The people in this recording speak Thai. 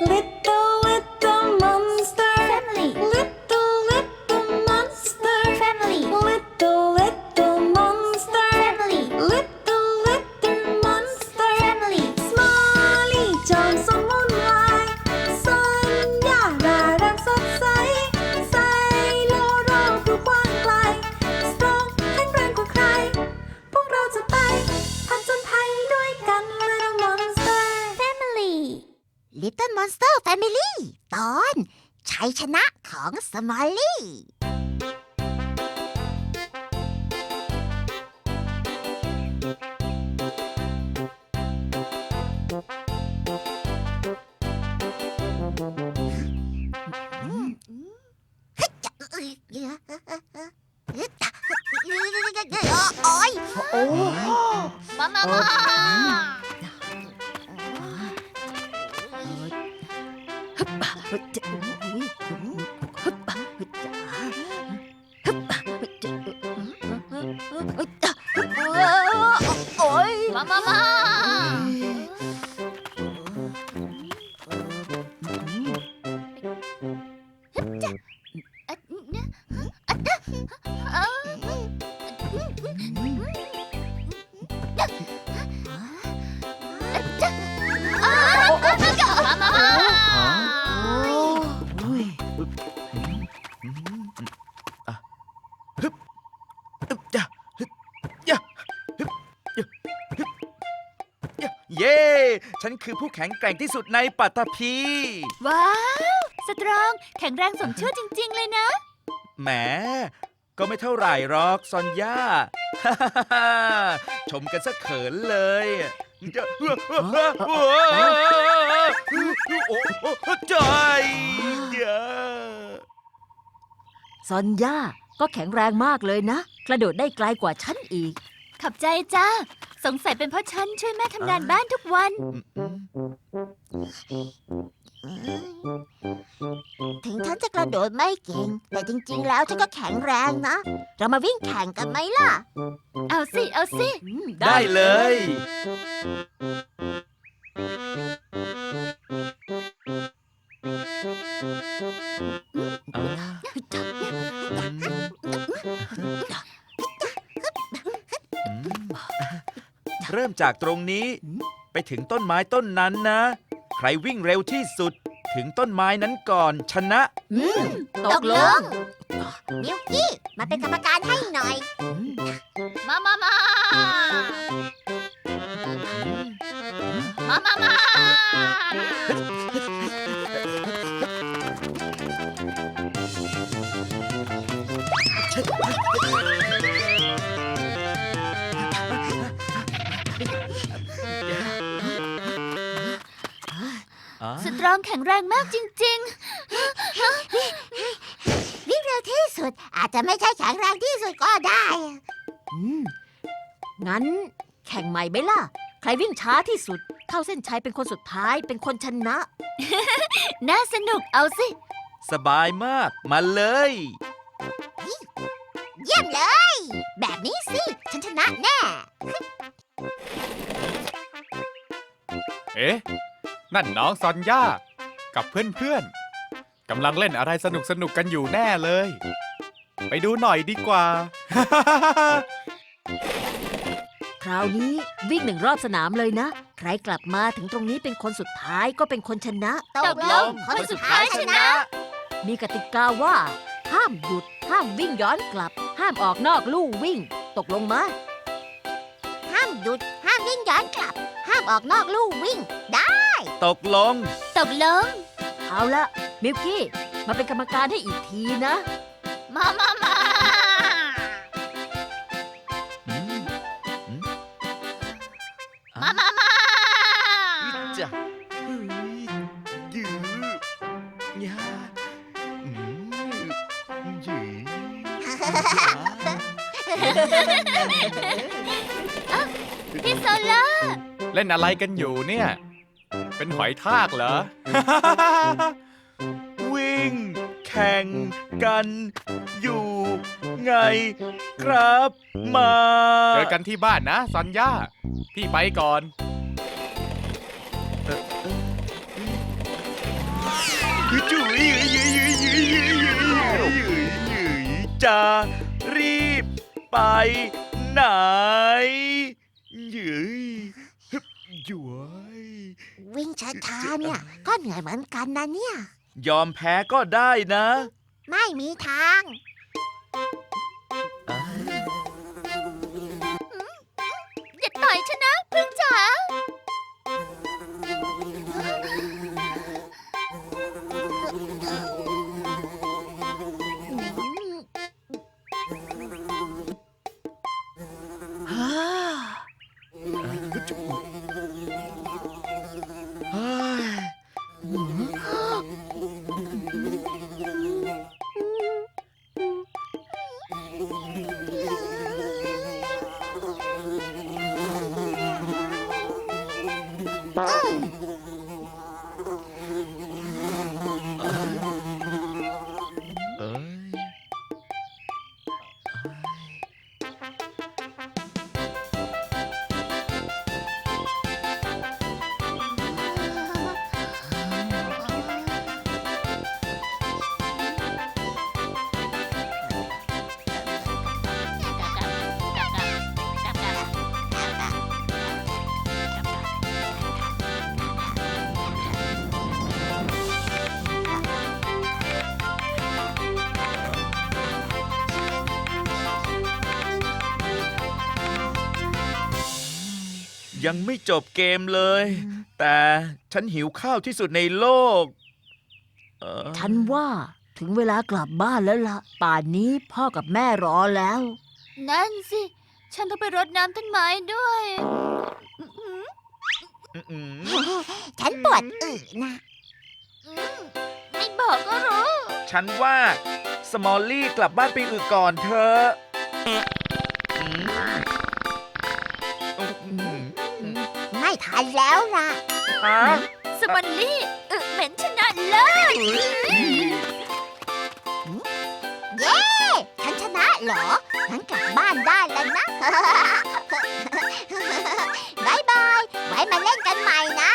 Little, Little Monster Family ตอนชัยชนะของสมอลลี่ โอ้ยมามามา ฮึบป ฉันคือผู้แข็งแกร่งที่สุดในปัตตภีว้าว สตรอง แข็งแรงสมชื่อจริง ๆ เลยนะ แหม ก็ไม่เท่าไหร่หรอกซอนย่า ชมกันสักเขินเลยจะโอ้โอ้ใจเดี๋ยวซอนย่าก็แข็งแรงมากเลยนะ กระโดดได้ไกลกว่าฉันอีกขอบใจจ้า สงสัยเป็นเพราะฉันช่วยแม่ทำงานบ้านทุกวัน ถึงฉันจะกระโดดไม่เก่ง แต่จริง ๆ แล้วฉันก็แข็งแรงนะ เรามาวิ่งแข่งกันไหมล่ะ เอาสิ เอาสิได้เลยเริ่ จากตรงนี้ ไปถึงต้นไม้ต้นนั้นนะ ใครวิ่งเร็วที่สุด ถึงต้นไม้นั้นก่อนชนะ ตกลงมิวกี้มาเป็นกรรมการให้หน่อย มามามามามามา สตรองแข็งแรงมากจริง วิ่งเร็วที่สุด อาจจะไม่ใช่แข็งแรงที่สุดก็ได้ อืมงั้นแข่งใหม่ไหมล่ะ ใครวิ่งช้าที่สุด เข้าเส้นชัยเป็นคนสุดท้ายเป็นคนชนะ ๆ น่าสนุกเอาสิ สบายมากมาเลย เยี่ยมเลย แบบนี้สิ ฉันชนะแน่ เอ๊ะ นั่นน้องซอนย่า กับเพื่อนๆกำลังเล่นอะไรสนุกๆกันอยู่แน่เลย ไปดูหน่อยดีกว่า คราวนี้วิ่งหนึ่งรอบสนามเลยนะ ใครกลับมาถึงตรงนี้เป็นคนสุดท้ายก็เป็นคนชนะ ตกลงคนสุดท้ายชนะ มีกติกาว่า ห้ามหยุด ห้ามวิ่งย้อนกลับ ห้ามออกนอกลู่วิ่ง ตกลงมา ห้ามหยุด ห้ามวิ่งย้อนกลับ ห้ามออกนอกลู่วิ่ง ได้ ตกลง ตกลง เอาละมิลกี้มาเป็นกรรมการให้อีกทีนะ มามามาอืมอืมมามามาจ้ะเฮ้ยยืดยาอืมยืดพี่โซล่า เล่นอะไรกันอยู่เนี่ย เป็นหอยทากเหรอ วิ่ง แข่งกัน อยู่ไงครับมา เจอกันที่บ้านนะซอนย่า พี่ไปก่อนเอ่อเอ่อจุ๋ยจะรีบไปไหนหยืยหย้วย วิ่ง ช้าๆเนี่ย ก็เหนื่อยเหมือนกันนะเนี่ย ยอมแพ้ก็ได้นะ ไม่มีทาง อย่าต่อยฉันนะพึ่งจ๋า Oh, my God. ยังไม่จบเกมเลย แต่ฉันหิวข้าวที่สุดในโลก เอ่อฉันว่าถึงเวลากลับบ้านแล้วล่ะป่านนี้พ่อกับแม่รอแล้ว นั่นสิ ฉันต้องไปรดน้ำต้นไม้ด้วยอืมฉันปวดอึนะ อืมไม่บอกก็รู้ ฉันว่า สมอลลี่กลับบ้านไปอึก่อนเธอะ ไม่ทันแล้วล่ะ ฮะสมันลี่อึเหม็นชนะเลยเย้ ฉันชนะเหรอ ฉันกลับบ้านได้แล้วนะ บายบาย ไว้มาเล่นกันใหม่นะ